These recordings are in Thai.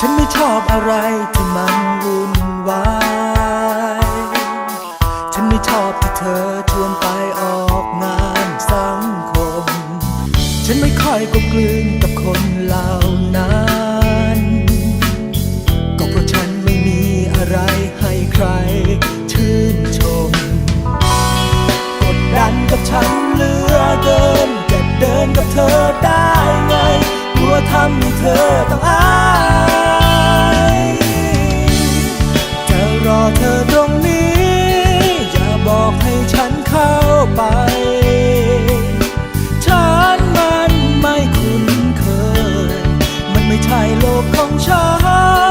ฉันไม่ชอะไรที่มันวุ่นวาย ฉันไม่ชอบที่เธอชวนไปออกงานสังคม ฉันไม่ค่อยกลมกลืนกับคนเหล่านั้น กของฉั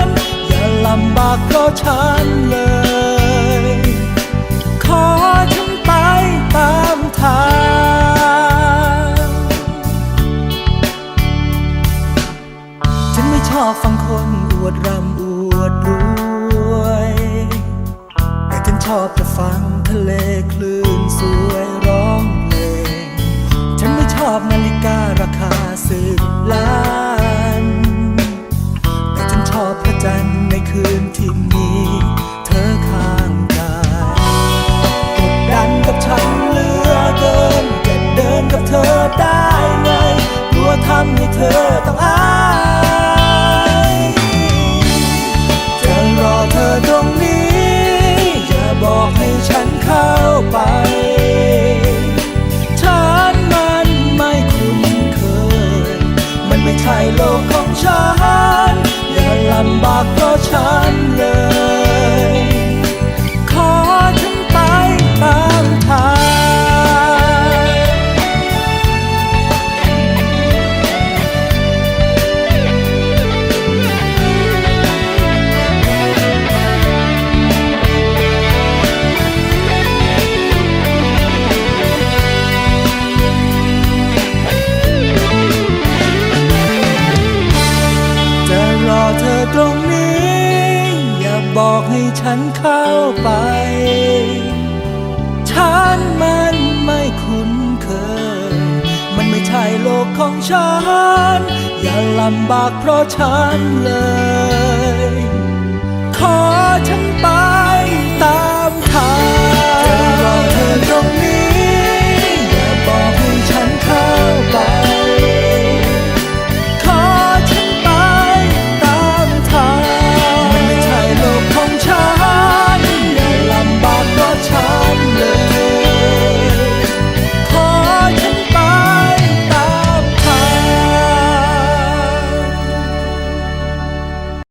น อย่าลำบากเพราะฉันเลย ขอฉันไปตามทางฉันไม่ชอบฟังคนอวดรำอวดรวย แต่ฉันชอบจะฟังทะเลคลื่นสวยร้องเพลง ฉันไม่ชอบนาฬิการาคา ไปฉันมันไม่คุ้นเคย มันไม่ใช่โลกของฉัน อย่าลำบากเพราะฉันเลย รงนี้ อย่าบอกให้ฉันเข้าไป ฉันมันไม่คุ้นเคย มันไม่ใช่โลกของฉัน อย่าลำบากเพราะฉันเลย ขอฉันไป